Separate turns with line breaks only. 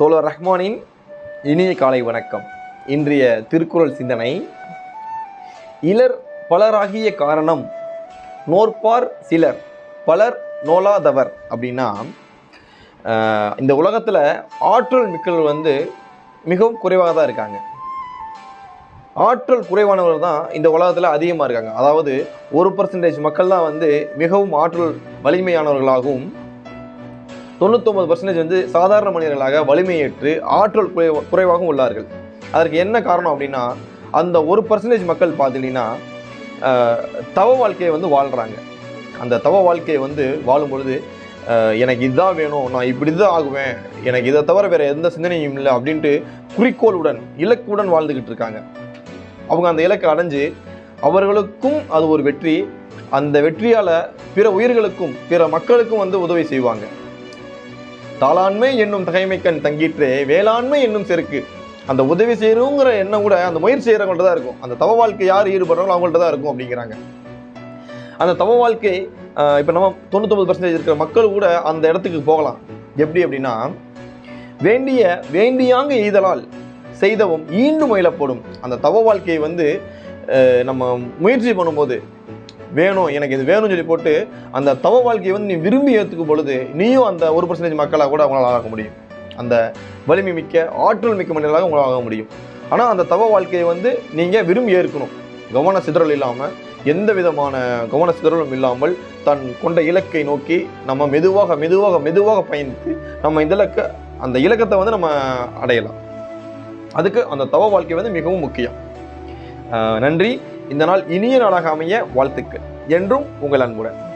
தோழர் ரஹ்மானின் இனிய காலை வணக்கம். இன்றைய திருக்குறள் சிந்தனை இலர் பலராகிய காரணம் நோற்பார் சிலர் பலர் நோலாதவர் அப்படின்னா இந்த உலகத்தில் ஆற்றல் மிக்கவர்கள் வந்து மிகவும் குறைவாக தான் இருக்காங்க. ஆற்றல் குறைவானவர்கள் தான் இந்த உலகத்தில் அதிகமாக இருக்காங்க. அதாவது ஒரு பர்சன்டேஜ் மக்கள் தான் வந்து மிகவும் ஆற்றல் வலிமையானவர்களாகவும் தொண்ணூத்தொம்பது பர்சன்டேஜ் வந்து சாதாரண மனிதர்களாக வலிமையேற்று ஆற்றல் குறைவாகவும் உள்ளார்கள். அதற்கு என்ன காரணம் அப்படின்னா அந்த ஒரு பர்சன்டேஜ் மக்கள் பார்த்தீங்கன்னா தவ வாழ்க்கையை வந்து வாழ்கிறாங்க அந்த தவ வாழ்க்கையை வந்து வாழும் பொழுது எனக்கு இதுதான் வேணும் நான் இப்படி தான் ஆகுவேன் எனக்கு இதை தவிர வேறு எந்த சிந்தனையும் இல்லை அப்படின்ட்டு குறிக்கோளுடன் இலக்குடன் வாழ்ந்துக்கிட்டு இருக்காங்க. அவங்க அந்த இலக்கை அடைஞ்சு அவர்களுக்கும் அது ஒரு வெற்றி. அந்த வெற்றியால் பிற உயிர்களுக்கும் பிற மக்களுக்கும் வந்து உதவி செய்வாங்க. தாளாண்மை என்னும் தகைமைக்கண் தங்கிற்றே வேளாண்மை என்னும் செருக்கு. அந்த உதவி செய்யணுங்கிற எண்ணம் கூட அந்த முயற்சி செய்கிறவங்கள்ட்ட தான் இருக்கும். அந்த தவ வாழ்க்கை யார் ஈடுபடுறாங்களோ அவங்கள்ட்ட தான் இருக்கும் அப்படிங்கிறாங்க. அந்த தவ வாழ்க்கை இப்போ நம்ம தொண்ணூத்தொம்பது பர்சன்டேஜ் இருக்கிற மக்கள் கூட அந்த இடத்துக்கு போகலாம். எப்படி அப்படின்னா வேண்டிய வேண்டியாங்க ஈதலால் செய்தவும் ஈண்டு முயலப்படும். அந்த தவ வாழ்க்கையை வந்து நம்ம முயற்சி பண்ணும்போது வேணும் எனக்கு இது வேணும்னு சொல்லி போட்டு அந்த தவ வாழ்க்கையை வந்து நீ விரும்பி ஏற்றுக்கும் பொழுது நீயும் அந்த ஒரு பர்சன்டேஜ் மக்களாக கூட அவங்களால் ஆக முடியும். அந்த வலிமை மிக்க ஆற்றல் மிக்க மனிதர்களாக உங்களால் ஆக முடியும். ஆனால் அந்த தவ வாழ்க்கையை வந்து நீங்கள் விரும்பி ஏற்கணும். கவன சிதறல் இல்லாமல் எந்த விதமான கவன சிதறலும் இல்லாமல் தன் கொண்ட இலக்கை நோக்கி நம்ம மெதுவாக மெதுவாக மெதுவாக பயணித்து நம்ம இந்த இலக்க அந்த இலக்கத்தை வந்து நம்ம அடையலாம். அதுக்கு அந்த தவ வாழ்க்கை வந்து மிகவும் முக்கியம். நன்றி. இந்த நாள் இனிய நாளாக அமைய வாழ்த்துக்கள். என்றும் உங்கள் அன்புடன்.